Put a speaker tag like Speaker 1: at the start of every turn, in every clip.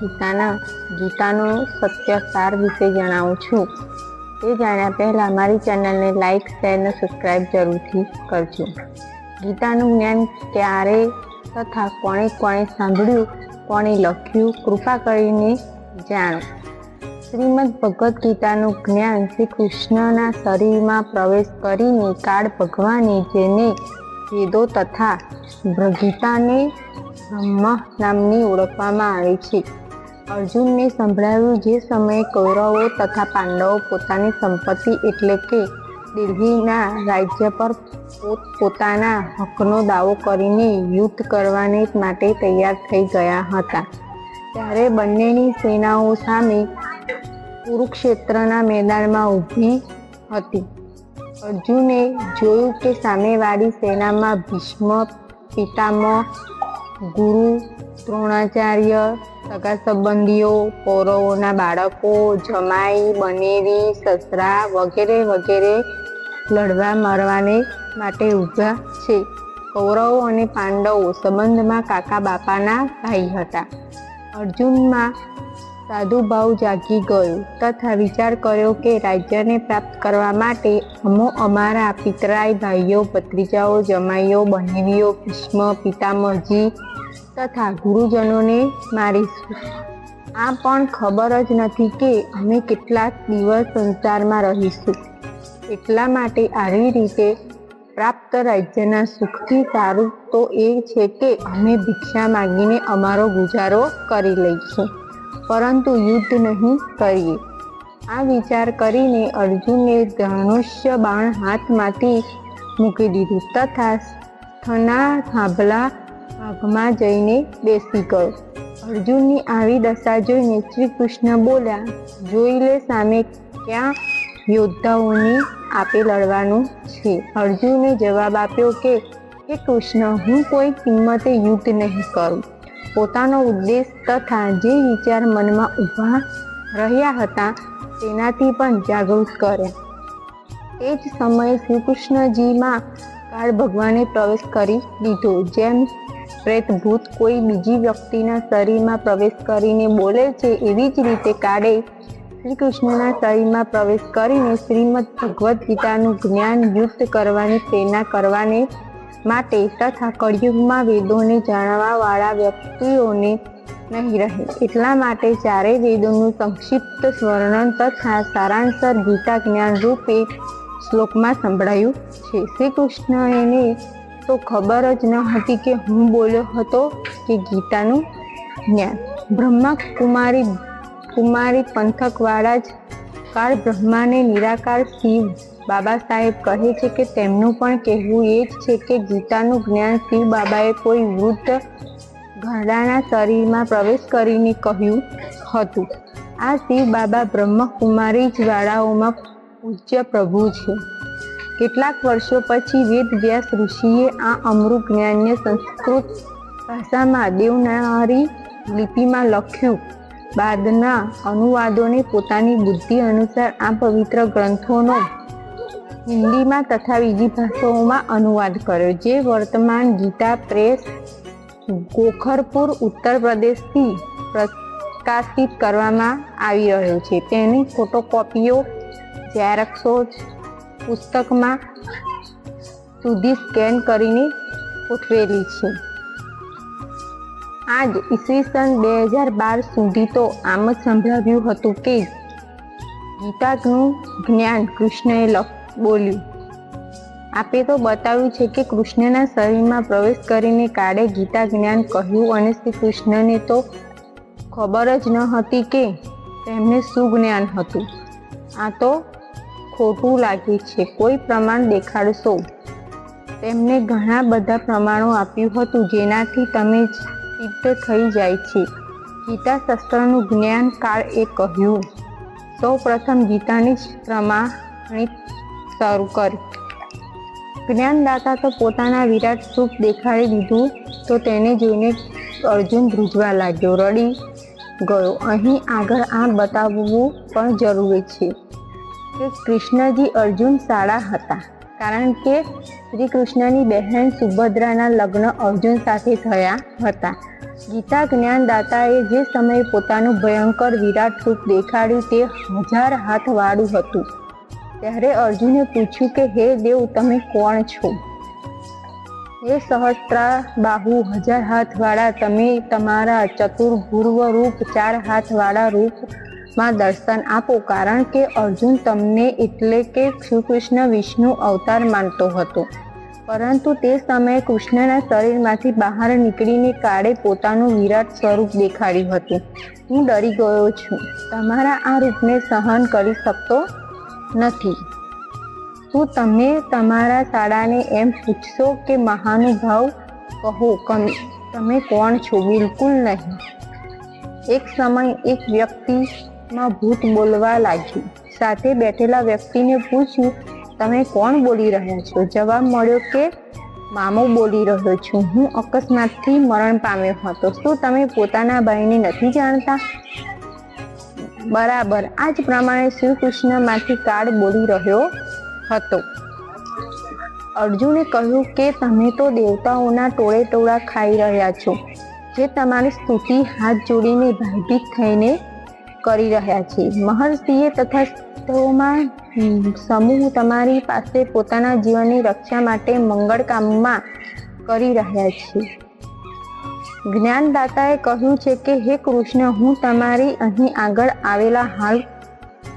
Speaker 1: ગીતાના, ગીતાનો સત્ય સાર વિશે જણાવું છું. એ જાણ્યા પહેલાં મારી ચેનલને લાઇક શેર અને સબસ્ક્રાઈબ જરૂરથી કરજો. ગીતાનું જ્ઞાન ક્યારે તથા કોણે કોણે સાંભળ્યું, કોણે લખ્યું, કૃપા કરીને જાણો. શ્રીમદ ભગવદ્ ગીતાનું જ્ઞાન શ્રી કૃષ્ણના શરીરમાં પ્રવેશ કરીને કાળ ભગવાને જેને વેદો તથા ગીતાને બ્રહ્મ નામની ઓળખવામાં આવે છે. અર્જુનને સંભળાવ્યું જે સમયે કૌરવો તથા પાંડવો પોતાની સંપત્તિ એટલે કે દિલ્હીના રાજ્ય પર પોત, પોતાના હકનો દાવો કરીને યુદ્ધ કરવાને માટે તૈયાર થઈ ગયા હતા. ત્યારે બંનેની સેનાઓ સામે કુરુક્ષેત્રના મેદાનમાં ઊભી હતી. અર્જુને જોયું કે સામેવાળી સેનામાં ભીષ્મ, પિતામહ, ગુરુ દ્રોણાચાર્ય સગા સંબંધીઓ કૌરવોના બાળકો, જમાઈ બનેવી સસરા વગેરે વગેરે લડવા મરવાને માટે ઊભા છે. કૌરવો અને પાંડવો સંબંધમાં કાકા બાપાના ભાઈ હતા. અર્જુનમાં સાધુભાવ જાગી ગયો તથા વિચાર કર્યો કે રાજ્યને પ્રાપ્ત કરવા માટે અમો અમારા પિતરાય, ભાઈઓ, ભત્રીજાઓ, જમાઈઓ બહેનીઓ ભીષ્મ, પિતામહજી તથા ગુરુજનોને મારીશું. આ પણ ખબર જ નથી કે અમે કેટલાક દિવસ સંસારમાં રહીશું. એટલા માટે આવી રીતે પ્રાપ્ત રાજ્યના સુખથી સારું તો એ છે કે અમે ભિક્ષા માગીને અમારો ગુજારો કરી લઈશું. પરંતુ યુદ્ધ નહીં કરીએ. આ વિચાર કરીને અર્જુને ધનુષ્ય બાણ હાથમાંથી મૂકી દીધું તથા સ્થના થાંભલા ભાગમાં જઈને બેસી ગયો. અર્જુનની આવી દશા જોઈને શ્રી કૃષ્ણ બોલ્યા, જોઈ લે સામે ક્યાં યોદ્ધાઓની આપે લડવાનું છે. અર્જુને જવાબ આપ્યો કે, હે કૃષ્ણ, હું કોઈ કિંમતે યુદ્ધ નહીં કરું. પોતાનો ઉદ્દેશ તથા જે વિચાર મનમાં ઊભા રહ્યા હતા તેનાથી પણ જાગૃત કર્યા. તે જ સમયે શ્રી કૃષ્ણજીમાં કાળ ભગવાને પ્રવેશ કરી દીધો, જેમ પ્રેતભૂત કોઈ બીજી વ્યક્તિના શરીરમાં પ્રવેશ કરીને બોલે છે, એવી જ રીતે કાળે શ્રી કૃષ્ણના શરીરમાં પ્રવેશ કરીને શ્રીમદ ભગવદ્ ગીતાનું જ્ઞાન યુક્ત કરવાની પ્રેરણા કરવાને માટે તથા કળિયુગમાં વેદોને જાણવાવાળા વ્યક્તિઓને નહીં રહે. એટલા માટે ચારેય વેદોનું સંક્ષિપ્ત વર્ણન તથા સારાંશર ગીતા જ્ઞાન રૂપે શ્લોકમાં સંભળાયું છે. શ્રી કૃષ્ણને તો ખબર જ ન હતી કે હું બોલ્યો હતો કે ગીતાનું જ્ઞાન. બ્રહ્મા કુમારી કુમારી પંથકવાળા જ કાળ બ્રહ્માને નિરાકાર શિવ બાબા સાહેબ કહે છે કે તેમનું પણ કહેવું એ જ છે કે ગીતાનું જ્ઞાન શિવ બાબાએ કોઈ વૃદ્ધ ઘરડાના શરીરમાં પ્રવેશ કરીને કહ્યું હતું. આ શિવ બાબા બ્રહ્મકુમારી જ વાળાઓમાં પૂજ્ય પ્રભુ છે. કેટલાક વર્ષો પછી વેદ વ્યાસ ઋષિએ આ અમૃત જ્ઞાનને સંસ્કૃત ભાષામાં દેવનારી લિપિમાં લખ્યું. બાદના અનુવાદોને પોતાની બુદ્ધિ અનુસાર આ પવિત્ર ગ્રંથોનો હિન્દીમાં તથા બીજી ભાષાઓમાં અનુવાદ કર્યો, જે વર્તમાન ગીતા પ્રેસ ગોખરપુર, ઉત્તર પ્રદેશથી પ્રકાશિત કરવામાં આવી રહ્યો છે. તેની ફોટોકોપીઓ ઝેરોક્સો પુસ્તકમાં સુધી સ્કેન કરીને ગોઠવેલી છે. આજ ઈસવીસન બે હજાર બાર સુધી તો આમ જ સંભળાવ્યું હતું કે ગીતાનું જ્ઞાન કૃષ્ણએ બોલ્યું. આપે તો બતાવ્યું છે કે કૃષ્ણના શરીરમાં પ્રવેશ કરીને કાળે ગીતા જ્ઞાન કહ્યું અને શ્રી કૃષ્ણને તો ખબર જ ન હતી કે તેમને શું જ્ઞાન હતું. આ તો ખોટું લાગે છે. કોઈ પ્રમાણ દેખાડશો. તેમને ઘણા બધા પ્રમાણો આપ્યું હતું જેનાથી તમે સિદ્ધ થઈ જાય છે. ગીતા જ્ઞાનકાળ જ્ઞાન કાળ એ કહ્યું. સૌ પ્રથમ ગીતાની પ્રમાણિત શરૂ કરી. જ્ઞાનદાતા તો પોતાના વિરાટ સ્વરૂપ દેખાડી દીધું તો તેને જોઈને અર્જુન ધ્રુજવા લાગ્યો. રડી ગયો. અહીં આગળ આ બતાવવું પણ જરૂરી છે. કે કૃષ્ણજી અર્જુન શાળા હતા. કારણ કે શ્રી કૃષ્ણની બહેન સુભદ્રાના લગ્ન અર્જુન સાથે થયા હતા. ગીતા જ્ઞાનદાતાએ જે સમયે પોતાનું ભયંકર વિરાટ રૂપ દેખાડ્યું તે હજાર હાથવાળું હતું. ત્યારે અર્જુને પૂછ્યું કે, હે દેવ, તમે કોણ છો? હે સહસ્ત્રા બાહુ હજાર હાથવાળા, તમે તમારા ચતુર્ભુર્વ રૂપ ચાર હાથવાળા રૂપમાં દર્શન આપો, કારણ કે અર્જુન તમને એટલે કે શ્રી કૃષ્ણ વિષ્ણુ અવતાર માનતો હતો. પરંતુ તે સમયે કૃષ્ણના શરીરમાંથી બહાર નીકળીને કાળે પોતાનું વિરાટ સ્વરૂપ દેખાડ્યું હતું. હું ડરી ગયો છું. તમારા આ રૂપને સહન કરી શકતો નથી. શું તમે તમારા શાળાને એમ પૂછશો કે મહાનુભાવ? કહો તમે કોણ છો? બિલકુલ નહીં. એક સમય એક વ્યક્તિમાં ભૂત બોલવા લાગ્યું. સાથે બેઠેલા વ્યક્તિને પૂછ્યું, તમે કોણ બોલી રહ્યા છો? જવાબ મળ્યો કે, મામો બોલી રહ્યો છું. હું અકસ્માતથી મરણ પામ્યો હતો. શું તમે પોતાના ભાઈને નથી જાણતા? બરાબર. આ જ પ્રમાણે શ્રી કૃષ્ણમાંથી કાળ બોલી રહ્યો હતો. અર્જુને કહ્યું કે, તમે તો દેવતાઓના ટોળે ટોળા ખાઈ રહ્યા છો. જે તમારી સ્તુતિ હાથ જોડીને ભયભીત થઈને કરી રહ્યા છે. મહર્ષિએ તથા તેઓમાં સમૂહ તમારી પાસે પોતાના જીવનની રક્ષા માટે મંગળ કામમાં કરી રહ્યા છે. જ્ઞાનદાતાએ કહ્યું છે કે, હે કૃષ્ણ, હું તમારી અહીં આગળ આવેલા હાલ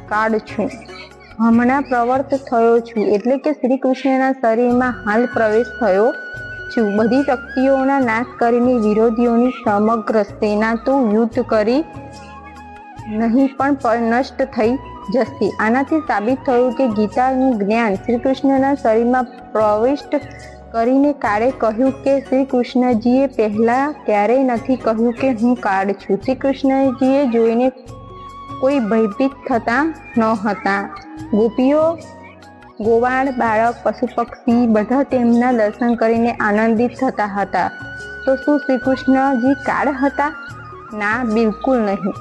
Speaker 1: કાળ છું. હમણાં પ્રવર્ત થયો છું, એટલે કે શ્રી કૃષ્ણના શરીરમાં હાલ પ્રવેશ થયો છું. બધી શક્તિઓના નાશ કરીને વિરોધીઓની સમગ્ર સેના તો યુદ્ધ કરી નહીં, પણ નષ્ટ થઈ જશે. આનાથી સાબિત થયું કે ગીતાનું જ્ઞાન શ્રી કૃષ્ણના શરીરમાં પ્રવિષ્ટ કરીને કાળે કહ્યું કે શ્રી કૃષ્ણજીએ પહેલાં ક્યારેય નથી કહ્યું કે હું કાળ છું. શ્રી કૃષ્ણજીએ જોઈને કોઈ ભયભીત થતા ન હતા. ગોપીઓ, ગોવાળ, બાળક, પશુ પક્ષી બધા તેમના દર્શન કરીને આનંદિત થતા હતા. તો શું શ્રી કૃષ્ણજી કાળ હતા? ના, બિલકુલ નહીં.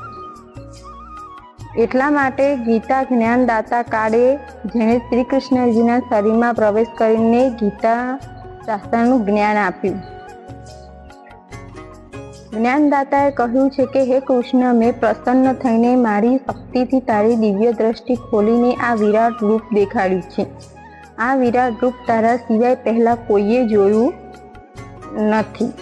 Speaker 1: એટલા માટે ગીતા જ્ઞાનદાતા કાળે જેણે શ્રી કૃષ્ણજીના શરીરમાં પ્રવેશ કરીને ગીતા શાસ્ત્રનું જ્ઞાન આપ્યું. જ્ઞાનદાતાએ કહ્યું છે કે, હે કૃષ્ણ, મેં પ્રસન્ન થઈને મારી શક્તિથી તારી દિવ્ય દ્રષ્ટિ ખોલીને આ વિરાટ રૂપ દેખાડ્યું છે. આ વિરાટ રૂપ તારા સિવાય પહેલાં કોઈએ જોયું નથી.